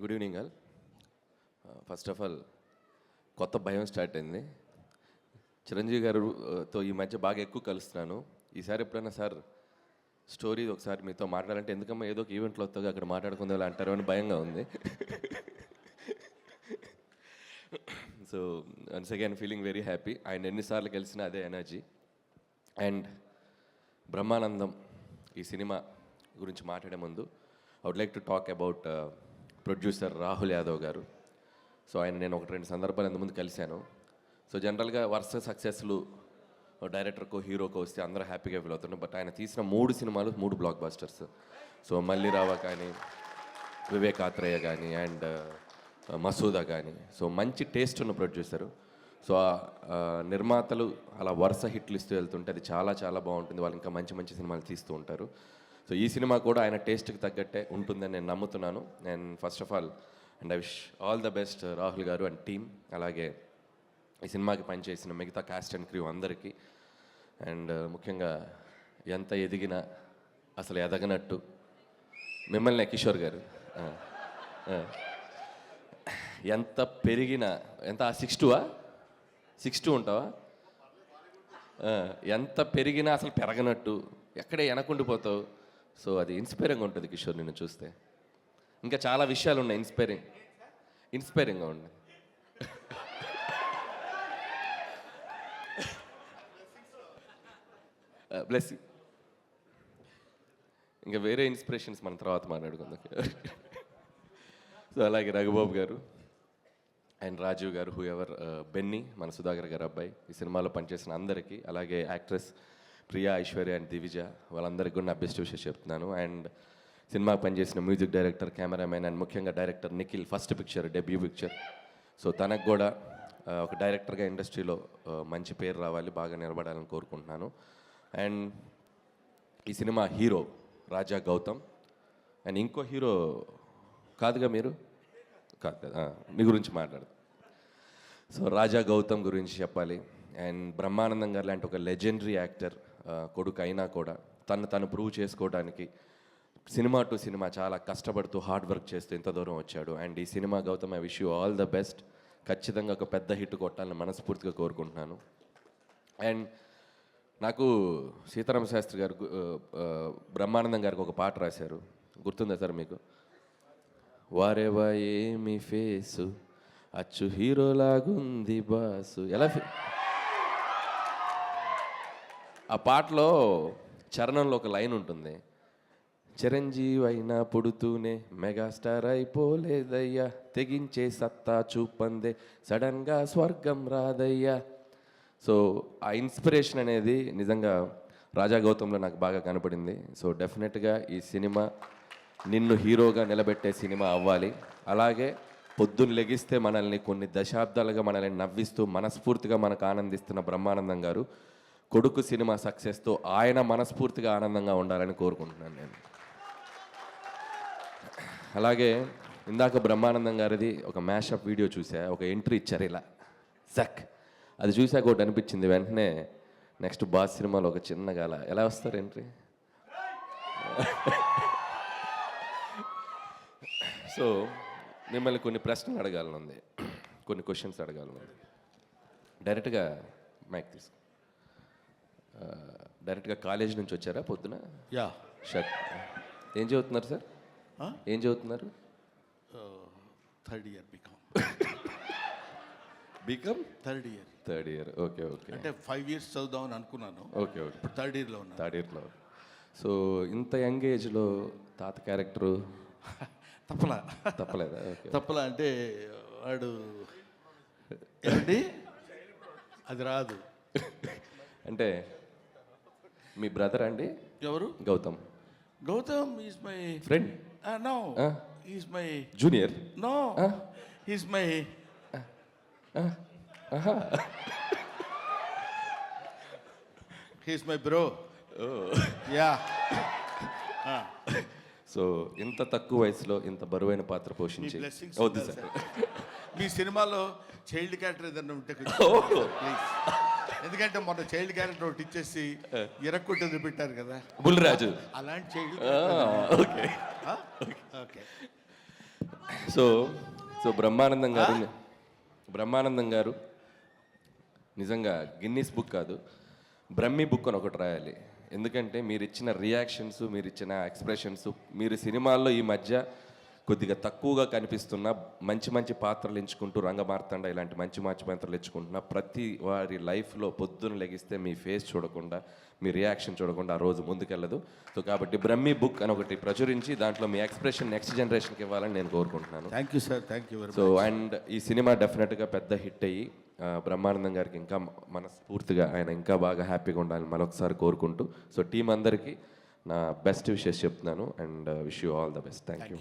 Good evening all. First of all కొత్త భయం start అయింది. చిరంజీవి గారుతో uh, ఈ మధ్య బాగా ఎక్కువ కలుస్తున్నాను. ఈసారి ఎప్పుడైనా సార్ స్టోరీ ఒకసారి మీతో మాట్లాడాలంటే ఎందుకమ్మా ఏదో ఒక ఈవెంట్లో వస్తుంది అక్కడ మాట్లాడుకుందా అంటారు అని భయంగా ఉంది. So once again feeling very happy and ఎన్నిసార్లు కలిసిన అదే ఎనర్జీ అండ్ బ్రహ్మానందం ఈ సినిమా గురించి మాట్లాడే ముందు I would like to talk about producer Rahul Yadav garu. So ఆయన నేను ఒక రెండు సందర్భాలు ఇంతకుముందు కలిశాను. సో జనరల్గా వరుస సక్సెస్లు డైరెక్టర్కో హీరోకో వస్తే అందరూ హ్యాపీగా ఫీల్ అవుతున్నారు బట్ ఆయన తీసిన మూడు సినిమాలు మూడు బ్లాక్ బాస్టర్స్ సో మల్లిరావ కానీ వివేకాత్రేయ కానీ అండ్ మసూదా కానీ. సో మంచి టేస్ట్ ఉన్న ప్రొడ్యూసరు. సో నిర్మాతలు అలా వరుస హిట్లు ఇస్తూ వెళ్తుంటే అది చాలా చాలా బాగుంటుంది. వాళ్ళు ఇంకా మంచి మంచి సినిమాలు తీస్తూ ఉంటారు. సో ఈ సినిమా కూడా ఆయన టేస్ట్కి తగ్గట్టే ఉంటుందని నేను నమ్ముతున్నాను. నేను first of all and I wish all the best Rahul garu and team అలాగే ఈ సినిమాకి పనిచేసిన మిగతా కాస్ట్ అండ్ క్రూ అందరికీ. అండ్ ముఖ్యంగా ఎంత ఎదిగినా అసలు ఎదగనట్టు మిమ్మల్ని కిషోర్ గారు. ఎంత పెరిగినా ఎంత సిక్స్ టూవా సిక్స్ టూ ఉంటావా? ఎంత పెరిగినా అసలు పెరగనట్టు ఎక్కడే వెనకుండిపోతావు సో అది ఇన్స్పైరింగ్గా ఉంటుంది కిషోర్ నిన్ను చూస్తే. ఇంకా చాలా విషయాలు ఉన్నాయి ఇన్స్పైరింగ్ ఇన్స్పైరింగ్గా ఉన్నాయి. Uh, బ్లెస్ ఇంకా వేరే ఇన్స్పిరేషన్స్ మన తర్వాత మాట్లాడుకుందాం. సో అలాగే రఘుబాబు గారు అండ్ రాజీవ్ గారు హూ ఎవర్ బెన్నీ మన సుధాకర్ గారు అబ్బాయి ఈ సినిమాలో పనిచేసిన అందరికీ అలాగే యాక్ట్రెస్ ప్రియా ఐశ్వర్య అండ్ దివిజ వాళ్ళందరికీ కూడా నా బెస్ట్ విషయం చెప్తున్నాను. అండ్ సినిమా పనిచేసిన మ్యూజిక్ డైరెక్టర్ కెమెరామెన్ అండ్ ముఖ్యంగా director Nikhil first picture debut picture. So తనకు కూడా ఒక డైరెక్టర్గా ఇండస్ట్రీలో మంచి పేరు రావాలి బాగా నిలబడాలని కోరుకుంటున్నాను. అండ్ ఈ cinema hero Raja Gautam. And ఇంకో హీరో కాదుగా మీరు? కాదు కదా మీ గురించి మాట్లాడదు. సో రాజా గౌతమ్ గురించి చెప్పాలి. అండ్ బ్రహ్మానందం గారు లాంటి ఒక లెజెండరీ యాక్టర్ కొడుకు అయినా కూడా తను తను ప్రూవ్ చేసుకోవడానికి సినిమా టు సినిమా చాలా కష్టపడుతూ హార్డ్ వర్క్ చేస్తూ ఇంత దూరం వచ్చాడు. అండ్ ఈ cinema Gautam I wish you all the best ఖచ్చితంగా ఒక పెద్ద హిట్ కొట్టాలని మనస్ఫూర్తిగా కోరుకుంటున్నాను. అండ్ నాకు సీతారామ శాస్త్రి గారు బ్రహ్మానందం గారికి ఒక పాట రాశారు. గుర్తుందా సార్ మీకు? వారేవా ఏమి ఫేసు? అచ్చు హీరోలాగుంది బాసు. ఎలా ఫీ- ఆ పాటలో చరణంలో ఒక లైన్ ఉంటుంది. చిరంజీవి అయినా పుడుతూనే మెగాస్టార్ అయిపోలేదయ్యా. తెగించే సత్తా చూపందే సడన్గా స్వర్గం రాదయ్యా. సో ఆ ఇన్స్పిరేషన్ అనేది నిజంగా రాజా గౌతంలో నాకు బాగా కనపడింది. సో డెఫినెట్గా ఈ సినిమా నిన్ను హీరోగా నిలబెట్టే సినిమా అవ్వాలి. అలాగే పొద్దున్న లెగిస్తే మనల్ని కొన్ని దశాబ్దాలుగా మనల్ని నవ్విస్తూ మనస్ఫూర్తిగా మనకు ఆనందిస్తున్న బ్రహ్మానందం గారు. కొడుకు సినిమా సక్సెస్తో ఆయన మనస్ఫూర్తిగా ఆనందంగా ఉండాలని కోరుకుంటున్నాను నేను. అలాగే ఇందాక బ్రహ్మానందం గారిది ఒక మ్యాషప్ వీడియో చూసా ఒక ఎంట్రీ ఇచ్చారు ఇలా. జక్ అది చూసాక ఒకటి అనిపించింది వెంటనే నెక్స్ట్ బాస్ సినిమాలో ఒక చిన్న గాల. ఎలా వస్తారు ఎంట్రీ సో మిమ్మల్ని కొన్ని ప్రశ్నలు అడగాలనుంది. కొన్ని క్వశ్చన్స్ అడగాలనుంది. డైరెక్ట్గా మైక్ తీసుకు. డైరెక్ట్గా కాలేజ్ నుంచి వచ్చారా పొద్దున? యా. షర్ట్ ఏం చదువుతున్నారు సార్? ఏం చదువుతున్నారు? Third year B Com B Com third year. Third year. Okay okay. అంటే ఫైవ్ ఇయర్స్ చదువుదామని అనుకున్నాను. Okay okay. ఇప్పుడు థర్డ్ ఇయర్లో ఉన్నాను. థర్డ్ ఇయర్లో. సో ఇంత యంగ్ ఏజ్లో తాత క్యారెక్టరు? తప్పలా. తప్పలేదా? ఓకే. తప్పలా అంటే వాడు ఏంటి? అది రాదు. అంటే మీ బ్రదర్ అండి? ఎవరు? Gautam. Gautam is my friend no. Is my junior no is my he's my bro yeah so ఇంత తక్కువ వయసులో ఇంత బరువైన పాత్ర పోషించి సార్ మీ సినిమాలో చైల్డ్ క్యారెక్టర్ ఏదైనా ఉంటే ప్లీజ్ ఎందుకంటే మొన్న చైల్డ్ క్యారెక్టర్ ఒకటి ఇచ్చేసి ఎరక్కొట్టి పెట్టారు కదా. బుల్రాజు అలాంటి child okay. Okay. So so Brahmanandam garu Brahmanandam garu నిజంగా గిన్నీస్ బుక్ కాదు బ్రహ్మి బుక్ అని ఒకటి రాయాలి. ఎందుకంటే మీరు ఇచ్చిన రియాక్షన్స్ మీరు ఇచ్చిన ఎక్స్ప్రెషన్స్ మీరు సినిమాల్లో ఈ మధ్య కొద్దిగా తక్కువగా కనిపిస్తున్న మంచి మంచి పాత్రలు ఎంచుకుంటూ రంగమార్తాండ ఇలాంటి మంచి మంచి పాత్రలు ఎంచుకుంటున్న ప్రతి వారి లైఫ్లో పొద్దున లెగిస్తే మీ ఫేస్ చూడకుండా మీ రియాక్షన్ చూడకుండా ఆ రోజు ముందుకెళ్ళదు. సో కాబట్టి బ్రహ్మి బుక్ అని ఒకటి ప్రచురించి దాంట్లో మీ ఎక్స్ప్రెషన్ నెక్స్ట్ జనరేషన్కి ఇవ్వాలని నేను కోరుకుంటున్నాను. Thank you sir thank you so and ఈ సినిమా డెఫినెట్గా పెద్ద హిట్ అయ్యి బ్రహ్మానందం గారికి ఇంకా మనస్ఫూర్తిగా ఆయన ఇంకా బాగా హ్యాపీగా ఉండాలని మరొకసారి కోరుకుంటూ సో టీం అందరికీ నా బెస్ట్ విషెస్ చెప్తున్నాను and wish you all the best thank you